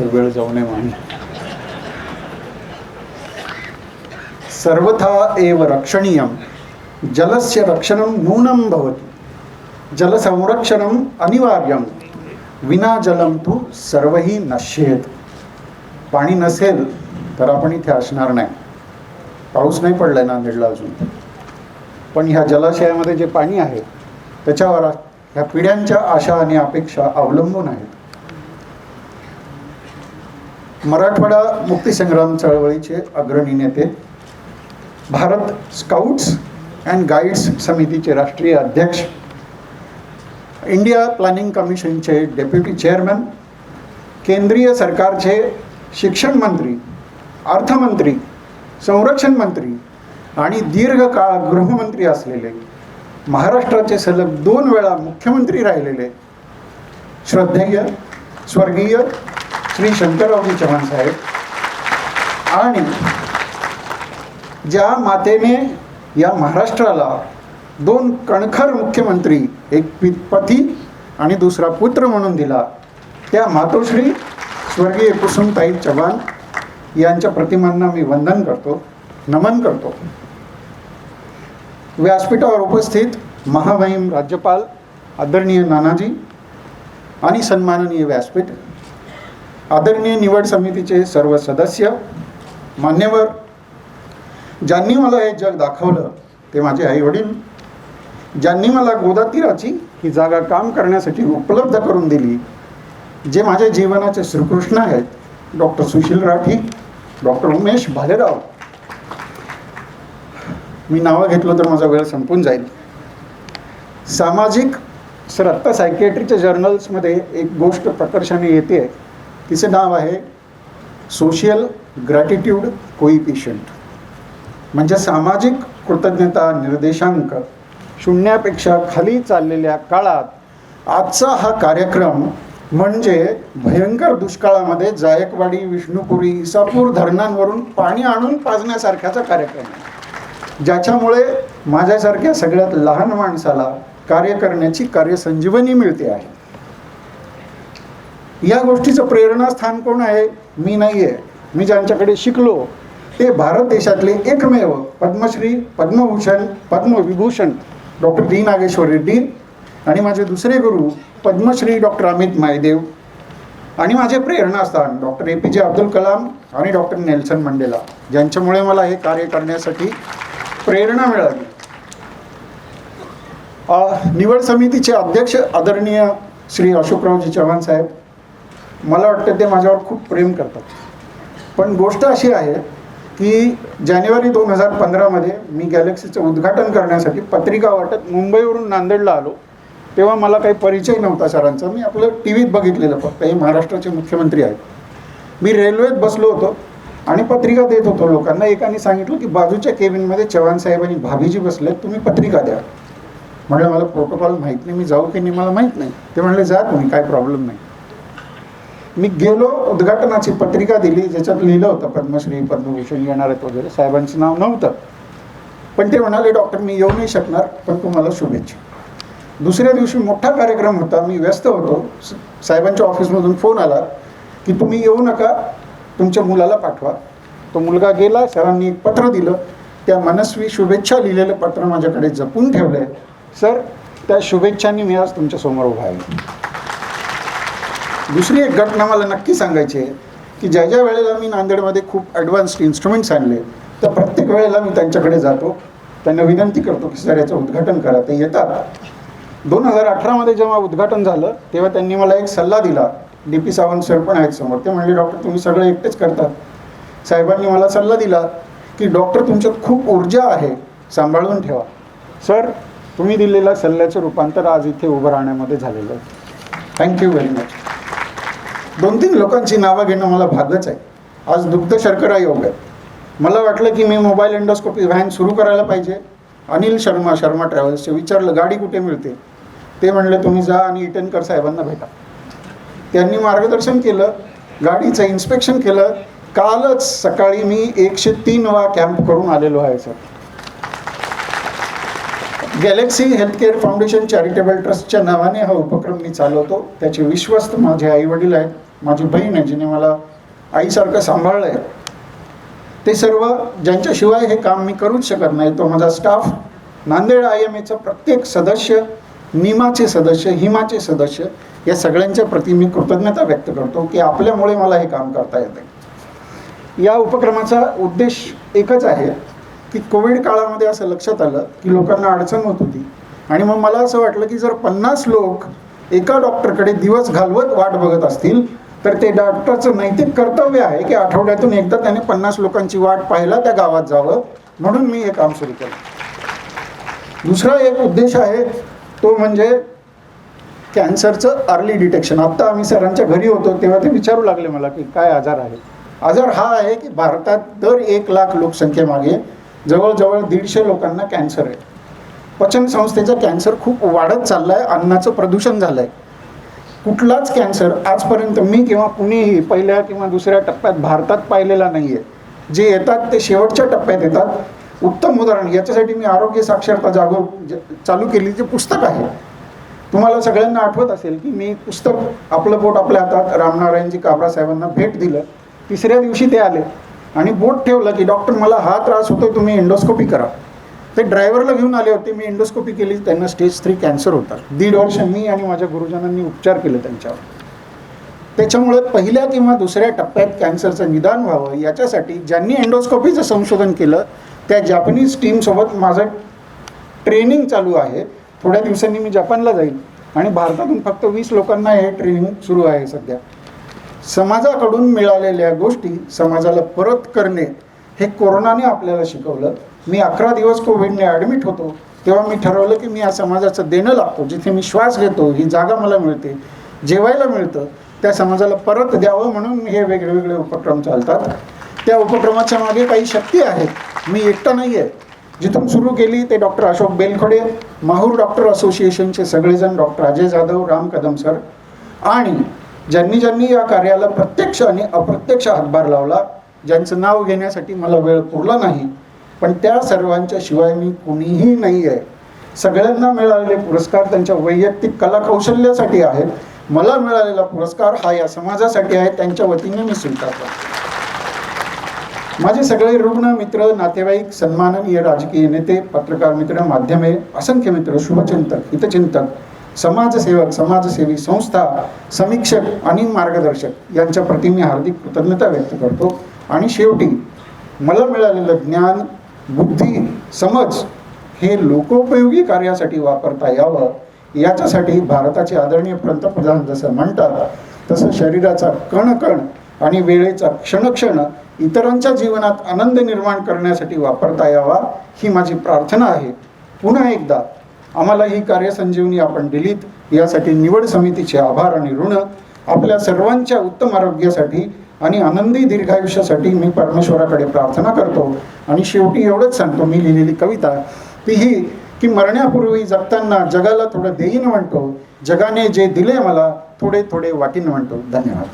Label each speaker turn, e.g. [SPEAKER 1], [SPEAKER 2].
[SPEAKER 1] वेळ जाऊ नये म्हणून सर्वथा एव रक्षणीय. जलस्य रक्षणं नूनं भवति. जलसंरक्षणं अनिवार्यं. विना जलम तू सर्वही नश्येत. पाणी नसेल तर आपण इथे असणार नाही. पाऊस नाही पडलाय नांदेडला अजून. पण ह्या जलाशयामध्ये जे पाणी आहे त्याच्यावर ह्या पिढ्यांच्या आशा आणि अपेक्षा अवलंबून आहेत. मराठवाडा मुक्तीसंग्राम चळवळीचे अग्रणी नेते भारत स्काउट्स अँड गाईड्स समितीचे राष्ट्रीय अध्यक्ष इंडिया प्लॅनिंग कमिशनचे डेप्युटी चेअरमन केंद्रीय सरकारचे शिक्षण मंत्री अर्थमंत्री संरक्षण मंत्री आणि दीर्घकाळ गृहमंत्री असलेले महाराष्ट्राचे सलग दोन वेळा मुख्यमंत्री राहिलेले श्रद्धेय स्वर्गीय श्री शंकररावजी चव्हाण साहेब. आणि ज्या मातेने या महाराष्ट्राला दोन कणखर मुख्यमंत्री एक पती आणि दुसरा पुत्र म्हणून दिला त्या मातोश्री स्वर्गीय कुसुमताई चव्हाण यांच्या प्रतिमांना मी वंदन करतो नमन करतो. व्यासपीठावर उपस्थित महामहिम राज्यपाल आदरणीय नानाजी आणि सन्माननीय व्यासपीठ आदरणीय निवड समितीचे सर्व सदस्य मान्यवर ज्यांनी मला हे जग दाखवलं ते माझे आईवडील ज्यांनी मला गोदातीराची ही जागा काम करण्यासाठी उपलब्ध करून दिली जे माझ्या जीवनाचे श्रीकृष्ण आहेत डॉक्टर सुशील राठी डॉक्टर उमेश भालेराव. मी नावं घेतलं तर माझा वेळ संपून जाईल. सामाजिक सर आत्ता सायकेट्रीच्या जर्नल्समध्ये एक गोष्ट प्रकर्षाने येते. आहे तिचं नाव आहे सोशियल ग्रॅटिट्यूड कोइफिशियंट. म्हणजे सामाजिक कृतज्ञता निर्देशांक शून्यापेक्षा खाली चाललेल्या काळात आजचा हा कार्यक्रम म्हणजे भयंकर दुष्काळामध्ये जायकवाडी विष्णुपुरी इसापूर धरणांवरून पाणी आणून पाजण्यासारख्याचा कार्यक्रम आहे. ज्याच्यामुळे माझ्यासारख्या सगळ्यात लहान माणसाला कार्य करण्याची कार्यसंजीवनी मिळते आहे. या गोष्टीचं प्रेरणास्थान कोण आहे? मी नाही आहे मी ज्यांच्याकडे शिकलो ते भारत देशातले एकमेव पद्मश्री पद्मभूषण पद्मविभूषण डॉक्टर डी नागेश्वर रेड्डी आणि माझे दुसरे गुरु पद्मश्री डॉक्टर अमित मायदेव आणि माझे प्रेरणास्थान डॉक्टर ए पी जे अब्दुल कलाम आणि डॉक्टर नेल्सन मंडेला ज्यांच्यामुळे मला हे कार्य करण्यासाठी प्रेरणा मिळाली. निवड समितीचे अध्यक्ष आदरणीय श्री अशोकरावजी चव्हाण साहेब मला वाटतं ते माझ्यावर खूप प्रेम करतात. पण गोष्ट अशी आहे की जानेवारी दोन हजार पंधरामध्ये मी गॅलेक्सीचं उद्घाटन करण्यासाठी पत्रिका वाटत मुंबईवरून नांदेडला आलो. तेव्हा मला काही परिचय नव्हता सरांचा. मी आपलं टी व्हीत बघितलेलं फक्त. हे महाराष्ट्राचे मुख्यमंत्री आहेत. मी रेल्वेत बसलो होतो आणि पत्रिका देत होतो लोकांना. एकाने सांगितलं की बाजूच्या केबिनमध्ये चव्हाण साहेब आणि भाभीजी बसलेत तुम्ही पत्रिका द्या. म्हणलं मला प्रोटोकॉल माहीत नाही. मी जाऊ की नाही मला माहीत नाही. ते म्हणले जा तुम्ही काय प्रॉब्लेम नाही. मी गेलो उद्घाटनाची पत्रिका दिली ज्याच्यात लिहिलं होतं पद्मश्री पद्मभूषण येणार आहेत वगैरे साहेबांचं नाव नव्हतं. पण ते म्हणाले डॉक्टर मी येऊ नाही शकणार पण तुम्हाला शुभेच्छा. दुसऱ्या दिवशी मोठा कार्यक्रम होता मी व्यस्त होतो. स- साहेबांच्या ऑफिसमधून फोन आला की तुम्ही येऊ नका तुमच्या मुलाला पाठवा. तो मुलगा गेला सरांनी एक पत्र दिलं. त्या मनस्वी शुभेच्छा लिहिलेलं पत्र माझ्याकडे जपून ठेवलं आहे सर त्या शुभेच्छांनी मी आज तुमच्यासमोर उभा आहे. दुसरी एक घटना मला नक्की सांगायची आहे की ज्या ज्या वेळेला मी नांदेडमध्ये खूप ॲडव्हान्स्ड इन्स्ट्रुमेंट्स आणले तर प्रत्येक वेळेला मी त्यांच्याकडे जातो. त्यांना विनंती करतो की सर याचं उद्घाटन करा. ते येतात. दोन हजार अठरामध्ये जेव्हा उद्घाटन झालं तेव्हा त्यांनी मला एक सल्ला दिला. डी पी सावंत सर पण आहेत समोर. ते म्हणले डॉक्टर तुम्ही सगळं एकटेच करतात. साहेबांनी मला सल्ला दिला की डॉक्टर तुमच्यात खूप ऊर्जा आहे. सांभाळून ठेवा. सर तुम्ही दिलेल्या सल्ल्याचं रूपांतर आज इथे उभं राहण्यामध्ये झालेलं आहे. थँक्यू व्हेरी मच दोन तीन लोकांची नावं घेणं मला भागच आहे. आज दुग्ध शर्करा योग आहे मला वाटलं की मी मोबाईल एंडोस्कोपी व्हॅन सुरू करायला पाहिजे. अनिल शर्मा शर्मा ट्रॅव्हल्सचे विचारलं गाडी कुठे मिळते? ते म्हणले तुम्ही जा आणि इटनकर साहेबांना भेटा. त्यांनी मार्गदर्शन केलं गाडीचं इन्स्पेक्शन केलं. कालच सकाळी मी एकशे तीन वा कॅम्प करून आलेलो आहे sir. Galaxy healthcare foundation charitable ट्रस्टच्या नावाने हा उपक्रम मी चालवतो. त्याचे विश्वस्त माझे आईवडील आहेत माझी बहीण आहे जिने मला आईसारखं सांभाळलं आहे ते सर्व ज्यांच्याशिवाय हे काम मी करूच शकत नाही तो माझा स्टाफ नांदेड आय एम एचं प्रत्येक सदस्य निमाचे सदस्य हिमाचे सदस्य या सगळ्यांच्या प्रती मी कृतज्ञता व्यक्त करतो की आपल्यामुळे मला हे काम करता येतं या उपक्रमाचा उद्देश एकच आहे की कोविड काळामध्ये असं लक्षात आलं की लोकांना अडचण होत होती. आणि मग मला असं वाटलं की जर पन्नास लोक एका डॉक्टरकडे दिवस घालवत वाट बघत असतील तर ते डॉक्टरचं नैतिक कर्तव्य आहे की आठवड्यातून एकदा त्याने पन्नास लोकांची वाट पाहायला त्या गावात जावं. म्हणून मी हे काम सुरू केलं. दुसरा एक उद्देश आहे तो म्हणजे कॅन्सरचं अर्ली डिटेक्शन आत्ता आम्ही सरांच्या घरी होतो तेव्हा ते विचारू लागले मला की काय आजार आहे. आजार हा आहे की भारतात दर एक लाख लोकसंख्येमागे जवळजवळ दीडशे लोकांना कॅन्सर आहे. पचन संस्थेचा कॅन्सर खूप वाढत चालला आहे अन्नाचं प्रदूषण झालं आहे कुठलाच कॅन्सर आजपर्यंत मी किंवा कुणीही पहिल्या किंवा दुसऱ्या टप्प्यात भारतात पाहिलेला नाही आहे जे येतात ते शेवटच्या टप्प्यात येतात. उत्तम उदाहरण याच्यासाठी मी आरोग्य साक्षरता जागरूक ज- चालू केली जे पुस्तक आहे. तुम्हाला सगळ्यांना आठवत असेल की मी पुस्तक आपलं पोट आपल्या हातात रामनारायणजी काबरा साहेबांना भेट दिलं. तिसऱ्या दिवशी ते आले. आणि बोट ठेवलं की डॉक्टर मला हा त्रास होतो तुम्ही एंडोस्कोपी करा. ते ड्रायव्हरला घेऊन आले होते मी एंडोस्कोपी केली त्यांना स्टेज थ्री कॅन्सर होता. दीड वर्ष मी आणि माझ्या गुरुजनांनी उपचार केले त्यांच्यावर. त्याच्यामुळे पहिल्या किंवा दुसऱ्या टप्प्यात कॅन्सरचं निदान व्हावं याच्यासाठी ज्यांनी एंडोस्कोपीचं संशोधन केलं त्या जॅपनीज टीमसोबत माझं ट्रेनिंग चालू आहे. थोड्या दिवसांनी मी जपानला जाईल. आणि भारतातून फक्त वीस लोकांना हे ट्रेनिंग सुरू आहे सध्या. समाजाकडून मिळालेल्या गोष्टी समाजाला परत करणे हे कोरोनाने आपल्याला शिकवलं. मी अकरा दिवस कोविडने ॲडमिट होतो. तेव्हा मी ठरवलं की मी या समाजाचं देणं लागतो. जिथे मी श्वास घेतो ही जागा मला मिळते जेवायला मिळतं त्या समाजाला परत द्यावं म्हणून हे वेगवेगळे उपक्रम चालतात. त्या उपक्रमाच्या मागे काही शक्ती आहेत. मी एकटा नाही आहे जिथून सुरू केली ते डॉक्टर अशोक बेलखोडे माहूर डॉक्टर असोसिएशनचे सगळेजण डॉक्टर अजय जाधव राम कदम सर आणि ज्यांनी ज्यांनी या कार्याला प्रत्यक्ष आणि अप्रत्यक्ष हातभार लावला ज्यांचं नाव घेण्यासाठी मला वेळ पुरला नाही पण त्या सर्वांच्या शिवाय मी कुणीही नाही आहे सगळ्यांना मिळालेले पुरस्कार त्यांच्या वैयक्तिक कला कौशल्यासाठी आहेत. मला मिळालेला पुरस्कार हा या समाजासाठी आहे त्यांच्या वतीने मी स्वीकारतो. माझे सगळे रुग्ण मित्र नातेवाईक सन्माननीय राजकीय नेते पत्रकार मित्र माध्यमे असंख्य मित्र शुभचिंतक हितचिंतक समाजसेवक समाजसेवी संस्था समीक्षक आणि मार्गदर्शक यांच्या प्रती मी हार्दिक कृतज्ञता व्यक्त करतो. आणि शेवटी मला मिळालेलं ज्ञान बुद्धी समज हे लोकोपयोगी कार्यासाठी वापरता यावं. याच्यासाठी भारताचे आदरणीय पंतप्रधान जसं म्हणतात तसं शरीराचा कण कण आणि वेळेचा क्षणक्षण इतरांच्या जीवनात आनंद निर्माण करण्यासाठी वापरता यावा ही माझी प्रार्थना आहे. पुन्हा एकदा आम्हाला ही कार्यसंजीवनी आपण दिलीत. यासाठी निवड समितीचे आभार आणि ऋण आपल्या सर्वांच्या उत्तम आरोग्यासाठी आणि आनंदी दीर्घायुष्यासाठी मी परमेश्वराकडे प्रार्थना करतो. आणि शेवटी एवढंच सांगतो मी लिहिलेली कविता ती ही की मरण्यापूर्वी जगताना जगाला थोडं देईन म्हणतो जगाने जे दिले मला थोडे थोडे वाटीन म्हणतो. धन्यवाद.